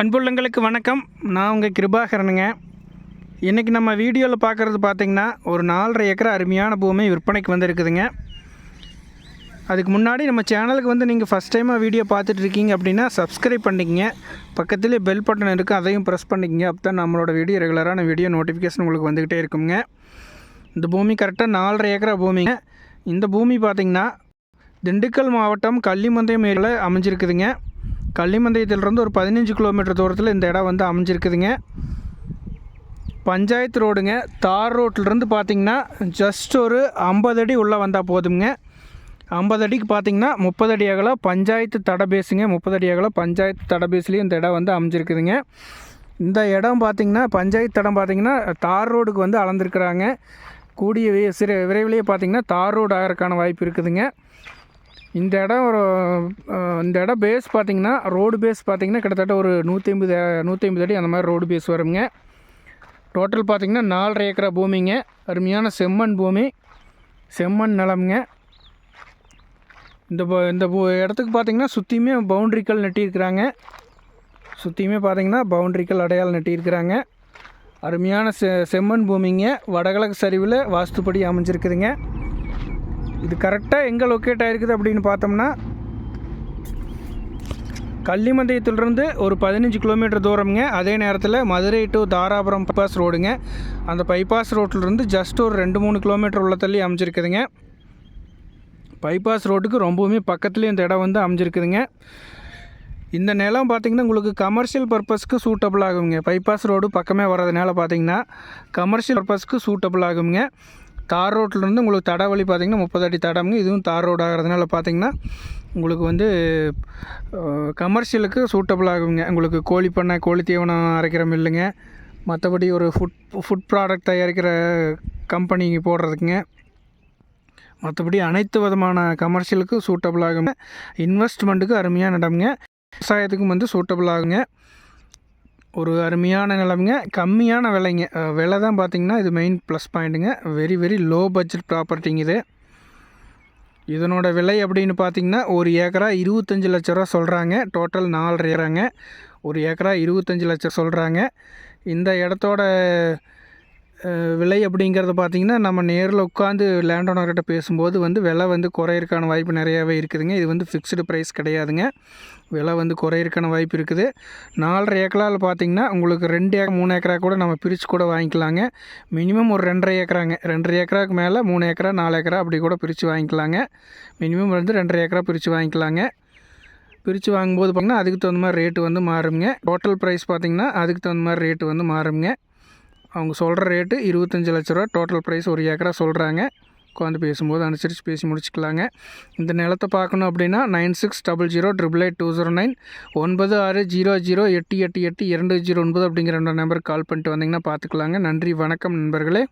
அன்புள்ளங்களுக்கு வணக்கம். நான் உங்கள் கிருபாகரனுங்க. இன்றைக்கி நம்ம வீடியோவில் பார்க்குறது பார்த்திங்கன்னா ஒரு நாலரை ஏக்கர் அருமையான பூமி விற்பனைக்கு வந்திருக்குதுங்க. அதுக்கு முன்னாடி நம்ம சேனலுக்கு வந்து நீங்கள் ஃபஸ்ட் டைமாக வீடியோ பார்த்துட்டு இருக்கீங்க அப்படின்னா சப்ஸ்கிரைப் பண்ணிக்கங்க. பக்கத்துலேயே பெல் பட்டன் இருக்குது அதையும் ப்ரெஸ் பண்ணிக்கங்க. அப்போ தான் நம்மளோட வீடியோ ரெகுலரான வீடியோ நோட்டிஃபிகேஷன் உங்களுக்கு வந்துக்கிட்டே இருக்குங்க. இந்த பூமி கரெக்டாக நாலரை ஏக்கரா பூமிங்க இந்த பூமி பார்த்திங்கன்னா திண்டுக்கல் மாவட்டம் கள்ளிமந்தயம் ஏரியில் அமைஞ்சிருக்குதுங்க. கள்ளிமந்தயத்திலிருந்து ஒரு பதினஞ்சு கிலோமீட்டர் தூரத்தில் இந்த இடம் வந்து அமைஞ்சிருக்குதுங்க. பஞ்சாயத்து ரோடுங்க. தார் ரோட்டிலிருந்து பார்த்தீங்கன்னா ஜஸ்ட் ஒரு ஐம்பது அடி உள்ளே வந்தால் போதுங்க ஐம்பது அடிக்கு பார்த்தீங்கன்னா முப்பது அடி அகலம் பஞ்சாயத்து தடபேஸுங்க முப்பது அடி அகலம் பஞ்சாயத்து தடபேஸ்லேயும் இந்த இடம் வந்து அமைஞ்சிருக்குதுங்க. இந்த இடம் பார்த்திங்கன்னா பஞ்சாயத்து தடம் பார்த்திங்கன்னா தார் ரோடுக்கு வந்து அளந்துருக்குறாங்க. கூடிய சிறு விரைவிலேயே பார்த்திங்கன்னா தார் ரோடு ஆகிறதுக்கான வாய்ப்பு இருக்குதுங்க. இந்த இடம் ஒரு இந்த இடம் பேஸ் பார்த்திங்கன்னா ரோடு பேஸ் பார்த்திங்கன்னா கிட்டத்தட்ட ஒரு நூற்றி ஐம்பது நூற்றி ஐம்பது அடி அந்த மாதிரி ரோடு பேஸ் வருங்க. டோட்டல் பார்த்திங்கன்னா நாலரை ஏக்கரா பூமிங்க. அருமையான செம்மண் பூமி. செம்மண் நிலம்ங்க. இந்த இந்த இடத்துக்கு பார்த்திங்கன்னா சுற்றியுமே பவுண்ட்ரிக்கல் நட்டியிருக்கிறாங்க. சுற்றியுமே பார்த்திங்கன்னா பவுண்ட்ரிக்கல் அடையாளம் நட்டியிருக்கிறாங்க. அருமையான செ செம்மண் பூமிங்க. வடகிழக்கு சரிவில் வாஸ்துப்படி அமைஞ்சிருக்குதுங்க. இது கரெக்டாக எங்கே லொக்கேட் ஆகிருக்குது அப்படின்னு பார்த்தோம்னா கள்ளிமந்தயத்திலிருந்து ஒரு பதினஞ்சு கிலோமீட்டர் தூரம்ங்க. அதே நேரத்தில் மதுரை டு தாராபுரம் பைபாஸ் ரோடுங்க அந்த பைபாஸ் ரோட்டிலிருந்து ஜஸ்ட் ஒரு ரெண்டு மூணு கிலோமீட்டர் உள்ள தள்ளி அமைஞ்சிருக்குதுங்க. பைபாஸ் ரோட்டுக்கு ரொம்பவுமே பக்கத்துலேயே இந்த இடம் வந்து அமைஞ்சிருக்குதுங்க. இந்த நிலம் பார்த்திங்கன்னா உங்களுக்கு கமர்ஷியல் பர்பஸ்க்கு சூட்டபிள் ஆகுங்க. பைபாஸ் ரோடு பக்கமே வர்றதுனால பார்த்தீங்கன்னா கமர்ஷியல் பர்பஸ்க்கு சூட்டபிள் ஆகுங்க. தார் ரோட்லேருந்து உங்களுக்கு தட வழி பார்த்திங்கன்னா முப்பது அடி தடம்ங்க இதுவும் தார் ரோடு ஆகிறதுனால பார்த்திங்கன்னா உங்களுக்கு வந்து கமர்ஷியலுக்கு சூட்டபிள் ஆகுங்க. உங்களுக்கு கோழி பண்ணை கோழி தீவனம் அரைக்கிற மில்லுங்க. மற்றபடி ஒரு ஃபுட் ஃபுட் ப்ராடக்ட் தயாரிக்கிற கம்பெனி போடுறதுக்குங்க. மற்றபடி அனைத்து விதமான கமர்ஷியலுக்கும் சூட்டபிள் ஆகுங்க. இன்வெஸ்ட்மெண்ட்டுக்கு அருமையான இடம்ங்க. விவசாயத்துக்கும் வந்து சூட்டபிள் ஆகுங்க. ஒரு அருமையான நிலைமைங்க. கம்மியான விலைங்க. விலை தான் பார்த்தீங்கன்னா இது மெயின் ப்ளஸ் பாயிண்ட்டுங்க வெரி வெரி லோ பட்ஜெட் ப்ராப்பர்ட்டிங்க இது. இதனோட விலை அப்படின்னு பார்த்தீங்கன்னா ஒரு ஏக்கரா இருபத்தஞ்சி லட்ச ரூபா சொல்கிறாங்க டோட்டல் நாலரை ஏக்கராங்க. ஒரு ஏக்கரா இருபத்தஞ்சி லட்சம் சொல்கிறாங்க இந்த இடத்தோட விலை அப்படிங்கிறத பார்த்திங்கன்னா நம்ம நேரில் உட்காந்து லேண்ட் ஓனர்கிட்ட பேசும்போது வந்து விலை வந்து குறையிறக்கான வாய்ப்பு நிறையாவே இருக்குதுங்க. இது வந்து ஃபிக்ஸ்டு ப்ரைஸ் கிடையாதுங்க. விலை வந்து குறையிறக்கான வாய்ப்பு இருக்குது. நாலரை ஏக்கரால் பார்த்தீங்கன்னா உங்களுக்கு ரெண்டு ஏக்கர் மூணு ஏக்கரா கூட நம்ம பிரித்து கூட வாங்கிக்கலாங்க. மினிமம் ஒரு ரெண்டரை ஏக்கராங்க. ரெண்டரை ஏக்கராக்கு மேலே மூணு ஏக்கரா நாலு ஏக்கரா அப்படி கூட பிரித்து வாங்கிக்கலாங்க. மினிமம் வந்து ரெண்டரை ஏக்கரா பிரித்து வாங்கிக்கலாங்க. பிரித்து வாங்கும்போது பார்த்திங்கன்னா அதுக்கு தகுந்த மாதிரி ரேட்டு வந்து மாறுங்க டோட்டல் ப்ரைஸ் பார்த்திங்கன்னா அதுக்கு தகுந்த மாதிரி ரேட்டு வந்து மாறுங்க அவங்க சொல்கிற ரேட்டு இருபத்தஞ்சி லட்ச ரூபா டோட்டல் ப்ரைஸ் ஒரு ஏக்கரா சொல்கிறாங்க. உட்காந்து பேசும்போது அனுசரித்து பேசி முடிச்சுக்கலாங்க. இந்த நிலத்தை பார்க்கணும் அப்படின்னா nine six double zero triple eight two zero nine ஒன்பது ஆறு ஜீரோ ஜீரோ எட்டு எட்டு எட்டு இரண்டு ஜீரோ ஒன்பது அப்படிங்கிற ரெண்டு நம்பருக்கு கால் பண்ணிட்டு வந்தீங்கன்னா பார்த்துக்கலாங்க. நன்றி வணக்கம் நண்பர்களே.